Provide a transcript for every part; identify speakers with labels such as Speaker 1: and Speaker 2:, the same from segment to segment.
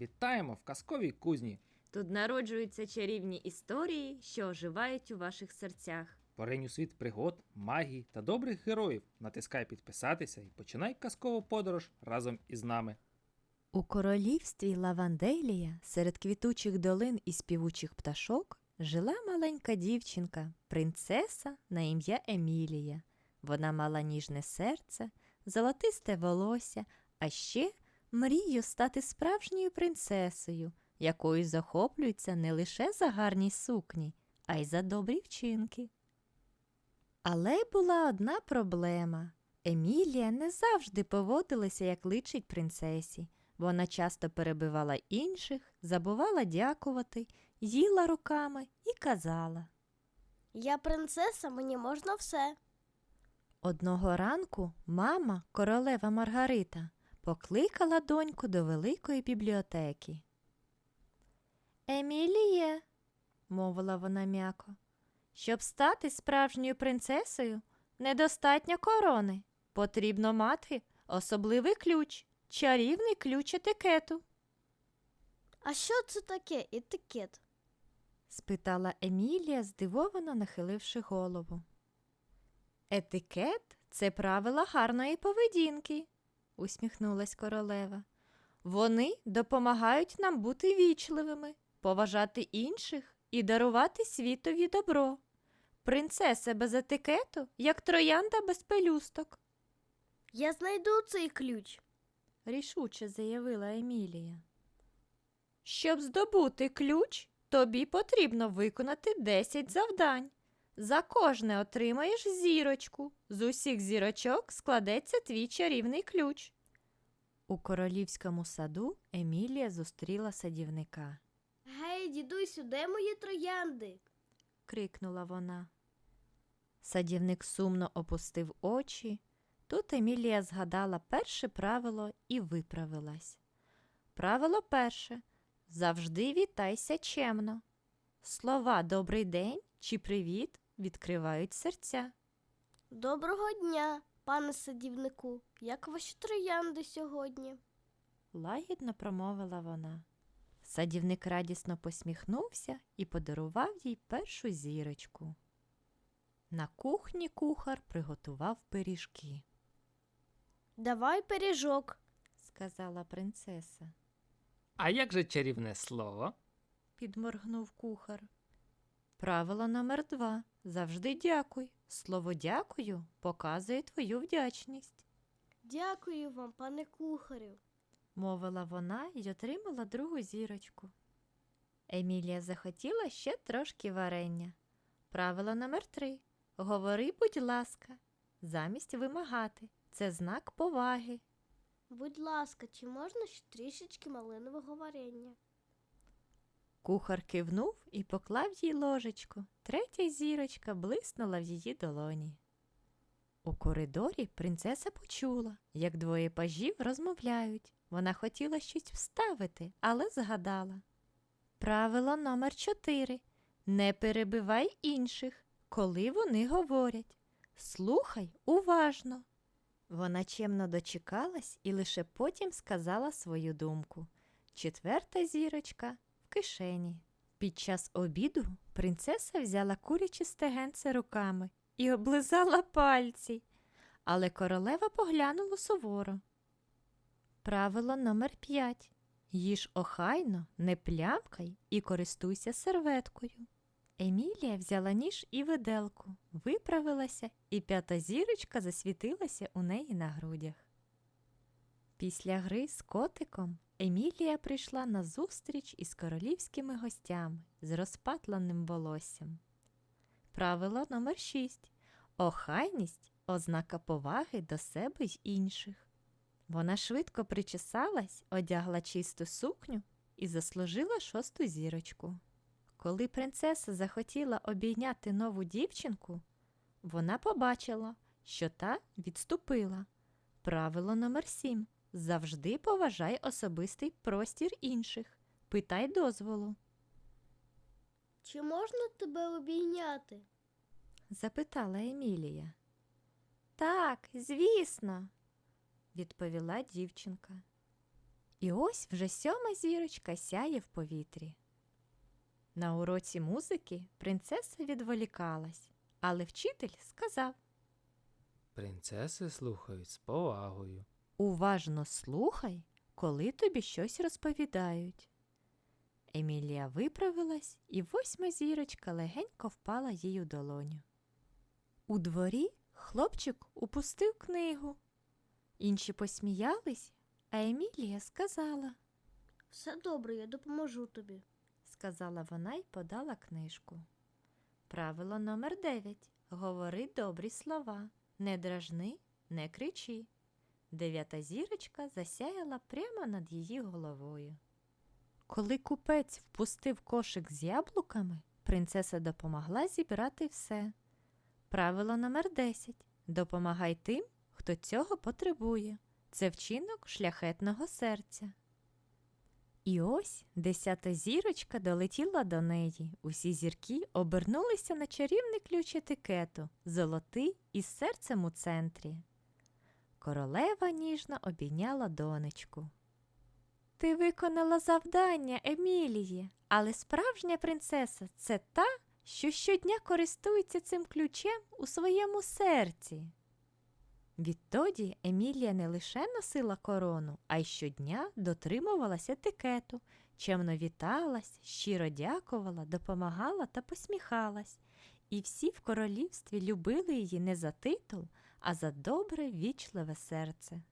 Speaker 1: Вітаємо в казковій кузні.
Speaker 2: Тут народжуються чарівні історії, що оживають у ваших серцях.
Speaker 1: Поринь у світ пригод, магії та добрих героїв. Натискай підписатися і починай казкову подорож разом із нами.
Speaker 3: У королівстві Лаванделія серед квітучих долин і співучих пташок жила маленька дівчинка, принцеса на ім'я Емілія. Вона мала ніжне серце, золотисте волосся, а ще мрію стати справжньою принцесою, якою захоплюються не лише за гарні сукні, а й за добрі вчинки. Але була одна проблема. Емілія не завжди поводилася, як личить принцесі. Вона часто перебивала інших, забувала дякувати, їла руками і казала.
Speaker 4: Я принцеса, мені можна все.
Speaker 3: Одного ранку мама, королева Маргарита, покликала доньку до великої бібліотеки. Еміліє, мовила вона м'яко, щоб стати справжньою принцесою, недостатньо корони. Потрібно мати особливий ключ, чарівний ключ етикету.
Speaker 4: А що це таке етикет?
Speaker 3: спитала Емілія, здивовано нахиливши голову. Етикет це правила гарної поведінки, усміхнулась королева. Вони допомагають нам бути вічливими, поважати інших і дарувати світові добро. Принцеса без етикету, як троянда без пелюсток,
Speaker 4: Я знайду цей ключ.
Speaker 3: рішуче заявила Емілія. Щоб здобути ключ, тобі потрібно виконати 10 завдань. За кожне отримаєш зірочку. З усіх зірочок складеться твій чарівний ключ. У королівському саду Емілія зустріла садівника.
Speaker 4: Гей, дідусю, де мої троянди?
Speaker 3: крикнула вона. Садівник сумно опустив очі. Тут Емілія згадала перше правило і виправилась. Правило перше завжди вітайся чемно. Слова добрий день чи привіт відкривають серця.
Speaker 4: Доброго дня, пане садівнику. Як ваші троянди сьогодні?
Speaker 3: лагідно промовила вона. Садівник радісно посміхнувся і подарував їй першу зірочку. На кухні кухар приготував пиріжки.
Speaker 4: Давай пиріжок.
Speaker 3: сказала принцеса.
Speaker 1: А як же чарівне слово?
Speaker 3: підморгнув кухар. Правило номер два. Завжди дякуй. Слово дякую показує твою вдячність,
Speaker 4: Дякую вам, пане кухарю.
Speaker 3: мовила вона і отримала другу зірочку. Емілія захотіла ще трошки варення. Правило номер три. Говори, будь ласка, замість вимагати. Це знак поваги.
Speaker 4: Будь ласка, чи можна ще трішечки малинового варення?
Speaker 3: Кухар кивнув і поклав їй ложечку. Третя зірочка блиснула в її долоні. У коридорі принцеса почула, як двоє пажів розмовляють. Вона хотіла щось вставити, але згадала. Правило номер чотири. Не перебивай інших, коли вони говорять. Слухай уважно. Вона чемно дочекалась і лише потім сказала свою думку. Четверта зірочка кишені. Під час обіду принцеса взяла куряче стегенце руками і облизала пальці, але королева поглянула суворо. Правило номер п'ять. Їж охайно, не плямкай і користуйся серветкою. Емілія взяла ніж і виделку, виправилася, і п'ята зірочка засвітилася у неї на грудях. Після гри з котиком Емілія прийшла на зустріч із королівськими гостями з розпатленим волоссям. Правило номер 6. Охайність ознака поваги до себе й інших. Вона швидко причесалась, одягла чисту сукню і заслужила шосту зірочку. Коли принцеса захотіла обійняти нову дівчинку, вона побачила, що та відступила. Правило номер 7. Завжди поважай особистий простір інших. Питай дозволу.
Speaker 4: Чи можна тебе обійняти?
Speaker 3: запитала Емілія. Так, звісно, відповіла дівчинка. І ось вже сьома зірочка сяє в повітрі. На уроці музики принцеса відволікалась, але вчитель сказав
Speaker 1: Принцеси слухають з повагою.
Speaker 3: Уважно слухай, коли тобі щось розповідають. Емілія виправилась, і восьма зірочка легенько впала їй у долоню. У дворі хлопчик упустив книгу. Інші посміялись, а Емілія сказала,
Speaker 4: Все добре, я допоможу тобі.
Speaker 3: сказала вона й подала книжку. Правило номер дев'ять. Говори добрі слова. Не дражни, не кричи. Дев'ята зірочка засяяла прямо над її головою. Коли купець впустив кошик з яблуками, принцеса допомогла зібрати все. Правило номер 10. Допомагай тим, хто цього потребує. Це вчинок шляхетного серця. І ось десята зірочка долетіла до неї. Усі зірки обернулися на чарівний ключ етикету, золотий із серцем у центрі. Королева ніжно обійняла донечку. Ти виконала завдання, Емілії, але справжня принцеса це та, що щодня користується цим ключем у своєму серці. Відтоді Емілія не лише носила корону, а й щодня дотримувалась етикету, чемно віталась, щиро дякувала, допомагала та посміхалась. І всі в королівстві любили її не за титул, а за добре вічливе серце.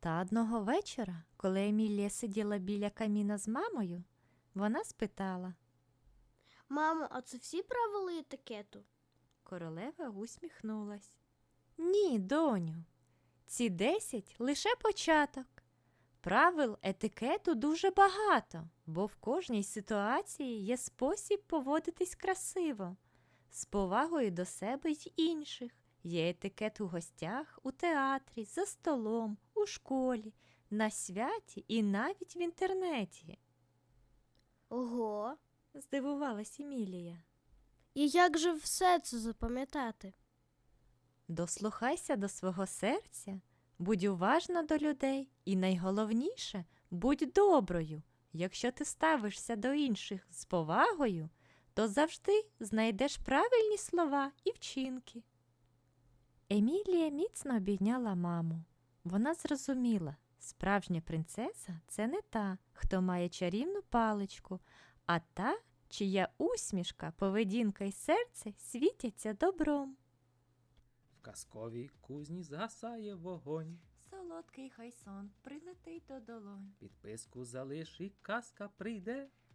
Speaker 3: Та одного вечора, коли Емілія сиділа біля каміна з мамою, вона спитала.
Speaker 4: Мамо, а це всі правила етикету?
Speaker 3: Королева усміхнулась. Ні, доню, ці десять лише початок. Правил етикету дуже багато, бо в кожній ситуації є спосіб поводитись красиво, з повагою до себе й інших. Є етикет у гостях, у театрі, за столом, у школі, на святі і навіть в інтернеті,
Speaker 4: Ого.
Speaker 3: здивувалась Емілія.
Speaker 4: І як же все це запам'ятати?
Speaker 3: Дослухайся до свого серця, будь уважна до людей і найголовніше будь доброю. Якщо ти ставишся до інших з повагою, то завжди знайдеш правильні слова і вчинки. Емілія міцно обійняла маму. Вона зрозуміла, справжня принцеса це не та, хто має чарівну паличку, а та, чия усмішка, поведінка і серце світяться добром.
Speaker 1: В казковій кузні згасає вогонь.
Speaker 3: Солодкий хай сон прилетить до долонь,
Speaker 1: Підписку залиш і казка прийде.